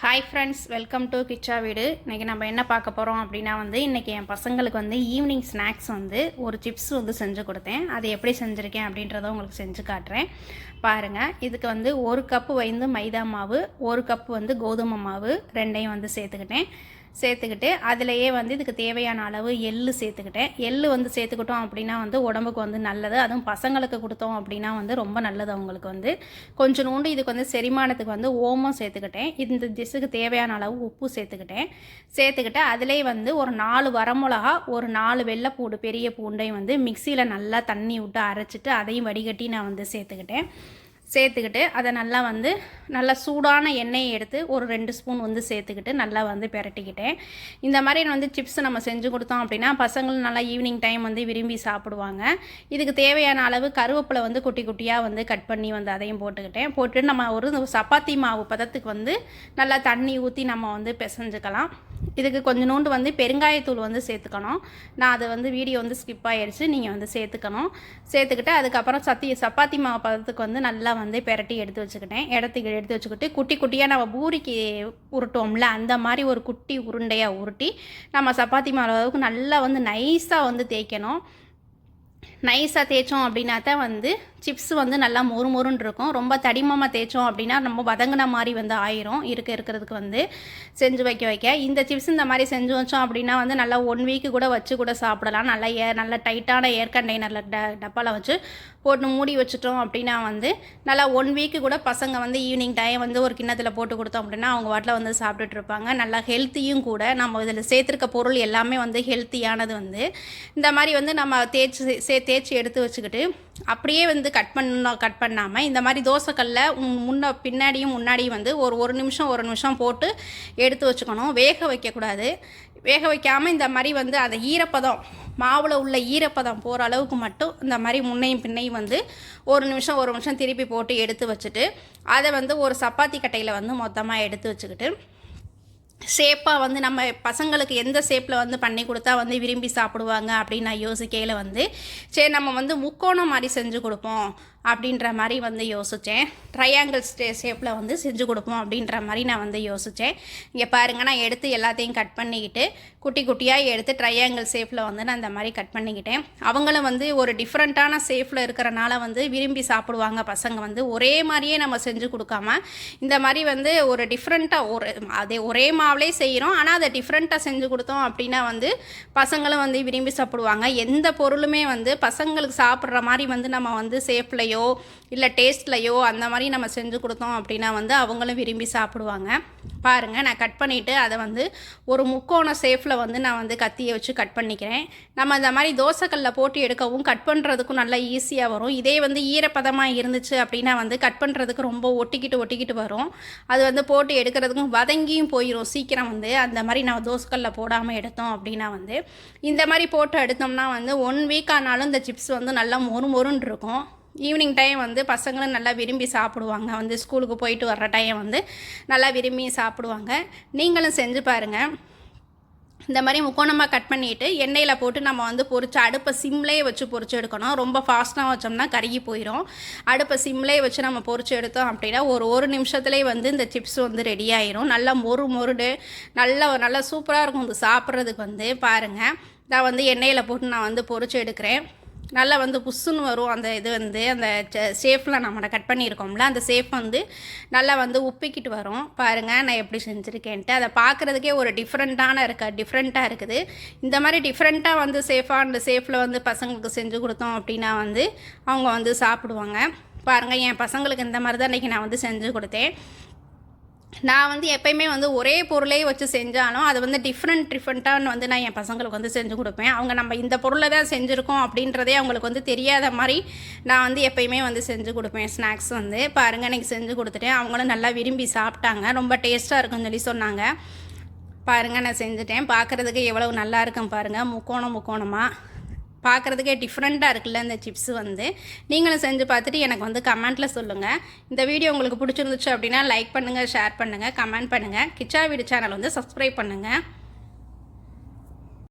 Hi friends welcome to Kicha வீடு இன்றைக்கி நம்ம என்ன பார்க்க போகிறோம் அப்படின்னா வந்து இன்றைக்கி என் பசங்களுக்கு வந்து ஈவினிங் ஸ்நாக்ஸ் வந்து ஒரு சிப்ஸ் வந்து செஞ்சு கொடுத்தேன். அது எப்படி செஞ்சுருக்கேன் அப்படின்றத உங்களுக்கு செஞ்சு காட்டுறேன். பாருங்கள் இதுக்கு வந்து ஒரு கப்பு வந்து மைதா மாவு ஒரு கப்பு வந்து கோதுமை மாவு ரெண்டையும் வந்து சேர்த்துக்கிட்டேன். சேர்த்துக்கிட்டு அதிலையே வந்து இதுக்கு தேவையான அளவு எள்ளு சேர்த்துக்கிட்டேன். எள்ளு வந்து சேர்த்துக்கிட்டோம் அப்படின்னா வந்து உடம்புக்கு வந்து நல்லது. அதுவும் பசங்களுக்கு கொடுத்தோம் அப்படின்னா வந்து ரொம்ப நல்லது அவங்களுக்கு வந்து. கொஞ்சோண்டு இதுக்கு வந்து செரிமானத்துக்கு வந்து ஓமம் சேர்த்துக்கிட்டேன். இந்த டிஷ்ஷுக்கு தேவையான அளவு உப்பு சேர்த்துக்கிட்டேன். சேர்த்துக்கிட்டு அதிலே வந்து ஒரு நாலு வரமிளகா ஒரு நாலு வெள்ளைப்பூடு பெரிய பூண்டையும் வந்து மிக்சியில் நல்லா தண்ணி விட்டு அரைச்சிட்டு அதையும் வடிகட்டி நான் வந்து சேர்த்துக்கிட்டேன். சேர்த்துக்கிட்டு அதை நல்லா வந்து நல்லா சூடான எண்ணெயை எடுத்து ஒரு ரெண்டு ஸ்பூன் வந்து சேர்த்துக்கிட்டு நல்லா வந்து பிரட்டிக்கிட்டேன். இந்த மாதிரி வந்து சிப்ஸ் நம்ம செஞ்சு கொடுத்தோம் அப்படின்னா பசங்களும் நல்லா ஈவினிங் டைம் வந்து விரும்பி சாப்பிடுவாங்க. இதுக்கு தேவையான அளவு கருவேப்பிலை வந்து குட்டி குட்டியாக வந்து கட் பண்ணி வந்து அதையும் போட்டுக்கிட்டேன். போட்டு நம்ம ஒரு சப்பாத்தி மாவு பதத்துக்கு வந்து நல்லா தண்ணி ஊற்றி நம்ம வந்து பிசைஞ்சுக்கலாம். இதுக்கு கொஞ்சோண்டு வந்து பெருங்காயத்தூள் வந்து சேர்த்துக்கணும். நான் அதை வந்து வீடியோ வந்து ஸ்கிப் ஆகிடுச்சு நீங்கள் வந்து சேர்த்துக்கணும். சேர்த்துக்கிட்டு அதுக்கப்புறம் சத்தி சப்பாத்தி மாவு பதத்துக்கு வந்து நல்லா வந்து பெரட்டி எடுத்து வச்சுக்கிட்டேன். இடத்துக்கு எடுத்து வச்சுக்கிட்டு குட்டி குட்டியாக நம்ம பூரிக்கு உருட்டோம்ல அந்த மாதிரி ஒரு குட்டி உருண்டையாக உருட்டி நம்ம சப்பாத்தி மாவு அளவுக்கு நல்லா வந்து நைஸாக வந்து தேய்க்கணும். நைஸாக தேய்ச்சோம் அப்படின்னா தான் வந்து சிப்ஸ் வந்து நல்லா மொறு மொறுன்னு இருக்கும். ரொம்ப தடிமமாக தேய்ச்சோம் அப்படின்னா ரொம்ப வதங்கின மாதிரி வந்து ஆயிரும். இருக்க இருக்கிறதுக்கு வந்து செஞ்சு வைக்க வைக்க. இந்த சிப்ஸ் இந்த மாதிரி செஞ்சு வச்சோம் அப்படின்னா வந்து நல்லா ஒன் வீக்கு கூட வச்சு கூட சாப்பிடலாம். நல்லா ஏ நல்ல டைட்டான ஏர் கண்டெய்னரில் ட டப்பாவில் வச்சு போட்டு மூடி வச்சுட்டோம் அப்படின்னா வந்து நல்லா ஒன் வீக்கு கூட பசங்க வந்து ஈவினிங் டைம் வந்து ஒரு கிண்ணத்தில் போட்டு கொடுத்தோம் அப்படின்னா அவங்க வாட்டில் வந்து சாப்பிட்டுட்டு இருப்பாங்க. நல்லா ஹெல்த்தியும் கூட. நம்ம இதில் சேர்த்துருக்க பொருள் எல்லாமே வந்து ஹெல்த்தியானது வந்து இந்த மாதிரி வந்து நம்ம தேய்ச்சி சேர்த்து தேய்ச்சி எடுத்து வச்சுக்கிட்டு அப்படியே வந்து கட் பண்ண கட் பண்ணாமல் இந்த மாதிரி தோசைக்கல்ல முன்னே முன்ன பின்னாடியும் முன்னாடியும் வந்து ஒரு ஒரு நிமிஷம் ஒரு நிமிஷம் போட்டு எடுத்து வச்சுக்கணும். வேக வைக்கக்கூடாது. வேக வைக்காமல் இந்த மாதிரி வந்து அந்த ஈரப்பதம் மாவில் உள்ள ஈரப்பதம் போகிற அளவுக்கு மட்டும் இந்த மாதிரி முன்னையும் பின்னையும் வந்து ஒரு நிமிஷம் ஒரு நிமிஷம் திருப்பி போட்டு எடுத்து வச்சுட்டு அதை வந்து ஒரு சப்பாத்தி கட்டையில் வந்து மொத்தமாக எடுத்து வச்சுக்கிட்டு ஷேப்பாக வந்து நம்ம பசங்களுக்கு எந்த ஷேப்பில் வந்து பண்ணி கொடுத்தா வந்து விரும்பி சாப்பிடுவாங்க அப்படின்னு நான் யோசிக்கையில் வந்து சரி நம்ம வந்து முக்கோணம் மாதிரி செஞ்சு கொடுப்போம் அப்படின்ற மாதிரி வந்து யோசித்தேன் ட்ரையாங்கிள் ஸ்டே ஷேப்பில் வந்து செஞ்சு கொடுப்போம் அப்படின்ற மாதிரி நான் வந்து யோசித்தேன் இங்கே பாருங்கள் நான் எடுத்து எல்லாத்தையும் கட் பண்ணிக்கிட்டு குட்டி குட்டியாக எடுத்து ட்ரையாங்கிள் ஷேப்பில் வந்து நான் இந்த மாதிரி கட் பண்ணிக்கிட்டேன். அவங்களும் வந்து ஒரு டிஃப்ரெண்ட்டான ஷேப்பில் இருக்கிறனால வந்து விரும்பி சாப்பிடுவாங்க பசங்க வந்து. ஒரே மாதிரியே நம்ம செஞ்சு கொடுக்காம இந்த மாதிரி வந்து ஒரு டிஃப்ரெண்ட்டாக ஒரு அதே ஒரே மாதிரி மாவுலேயே செய்கிறோம் ஆனால் அதை டிஃப்ரெண்ட்டாக செஞ்சு கொடுத்தோம் அப்படின்னா வந்து பசங்களும் வந்து விரும்பி சாப்பிடுவாங்க. எந்த பொருளுமே வந்து பசங்களுக்கு சாப்பிட்ற மாதிரி வந்து நம்ம வந்து சேஃப்லையோ இல்லை டேஸ்ட்லையோ அந்த மாதிரி நம்ம செஞ்சு கொடுத்தோம் அப்படின்னா வந்து அவங்களும் விரும்பி சாப்பிடுவாங்க. பாருங்கள் நான் கட் பண்ணிவிட்டு அதை வந்து ஒரு முக்கோண சேஃபில் வந்து நான் வந்து கத்தியை வச்சு கட் பண்ணிக்கிறேன். நம்ம இந்த மாதிரி தோசைக்கல்லில் போட்டு எடுக்கவும் கட் பண்ணுறதுக்கும் நல்லா ஈஸியாக வரும். இதே வந்து ஈரப்பதமாக இருந்துச்சு அப்படின்னா வந்து கட் பண்ணுறதுக்கு ரொம்ப ஒட்டிக்கிட்டு ஒட்டிக்கிட்டு வரும். அது வந்து போட்டு எடுக்கிறதுக்கும் வதங்கியும் போயிடும் சீக்கிரம் வந்து அந்த மாதிரி நம்ம தோசைக்கல்லில் போடாமல் எடுத்தோம் அப்படின்னா வந்து இந்த மாதிரி போட்டு எடுத்தோம்னா வந்து ஒன் வீக் ஆனாலும் இந்த சிப்ஸ் வந்து நல்லா மொறு மொறுன்னு இருக்கும். ஈவினிங் டைம் வந்து பசங்களும் நல்லா விரும்பி சாப்பிடுவாங்க. வந்து ஸ்கூலுக்கு போயிட்டு வர்ற டைம் வந்து நல்லா விரும்பி சாப்பிடுவாங்க. நீங்களும் செஞ்சு பாருங்கள் இந்த மாதிரி முக்கோணமாக கட் பண்ணிவிட்டு எண்ணெயில் போட்டு நம்ம வந்து பொறிச்சு அடுப்பை சிம்லேயே வச்சு பொறிச்சு எடுக்கணும். ரொம்ப ஃபாஸ்ட்டாக வச்சோம்னா கருகி போயிடும் அடுப்பை சிம்லேயே வச்சு நம்ம பொறிச்சு எடுத்தோம் அப்படின்னா ஒரு ஒரு நிமிஷத்துலேயே வந்து இந்த சிப்ஸ் வந்து ரெடி ஆயிரும். நல்லா மொறு மொருடு நல்லா நல்லா சூப்பராக இருக்கும். இது சாப்பிட்றதுக்கு வந்து பாருங்கள் நான் வந்து எண்ணெயில் போட்டு நான் வந்து பொறிச்சு எடுக்கிறேன். நல்லா வந்து புஷ்ஷுன்னு வரும். அந்த இது வந்து அந்த சேஃபில் நம்ம கட் பண்ணியிருக்கோம்ல அந்த ஷேஃப் வந்து நல்லா வந்து உப்பிக்கிட்டு வரும். பாருங்கள் நான் எப்படி செஞ்சுருக்கேன்ட்டு. அதை பார்க்குறதுக்கே ஒரு டிஃப்ரெண்ட்டான இருக்க டிஃப்ரெண்ட்டாக இருக்குது. இந்த மாதிரி டிஃப்ரெண்ட்டாக வந்து சேஃபாக அந்த சேஃபில் வந்து பசங்களுக்கு செஞ்சு கொடுத்தோம் அப்படின்னா வந்து அவங்க வந்து சாப்பிடுவாங்க. பாருங்கள் என் பசங்களுக்கு இந்த மாதிரி தான் இன்றைக்கி நான் வந்து செஞ்சு கொடுத்தேன். நான் வந்து எப்பயுமே வந்து ஒரே பொருளே வச்சு செஞ்சாலும் அது வந்து டிஃப்ரெண்ட் டிஃப்ரெண்ட்டாக வந்து நான் என் பசங்களுக்கு வந்து செஞ்சு கொடுப்பேன். அவங்க நம்ம இந்த பொருளை தான் செஞ்சுருக்கோம் அப்படின்றதே அவங்களுக்கு வந்து தெரியாத மாதிரி நான் வந்து எப்பயுமே வந்து செஞ்சு கொடுப்பேன் ஸ்நாக்ஸ் வந்து. பாருங்கள் எனக்கு செஞ்சு கொடுத்துட்டேன். அவங்களும் நல்லா விரும்பி சாப்பிட்டாங்க. ரொம்ப டேஸ்ட்டாக இருக்குன்னு சொல்லி சொன்னாங்க. பாருங்கள் நான் செஞ்சுட்டேன். பார்க்குறதுக்கு எவ்வளவு நல்லா இருக்கும் பாருங்கள் முக்கோணம் முக்கோணமாக பார்க்குறதுக்கே டிஃப்ரெண்ட்டாக இருக்குல்ல இந்த சிப்ஸ் வந்து. நீங்களும் செஞ்சு பார்த்துட்டு எனக்கு வந்து கமெண்ட்டில் சொல்லுங்கள் இந்த வீடியோ உங்களுக்கு பிடிச்சிருந்துச்சு அப்படின்னா லைக் பண்ணுங்கள் ஷேர் பண்ணுங்கள் கமெண்ட் பண்ணுங்கள் கிச்சா வீடு சேனல் வந்து சப்ஸ்கிரைப் பண்ணுங்கள்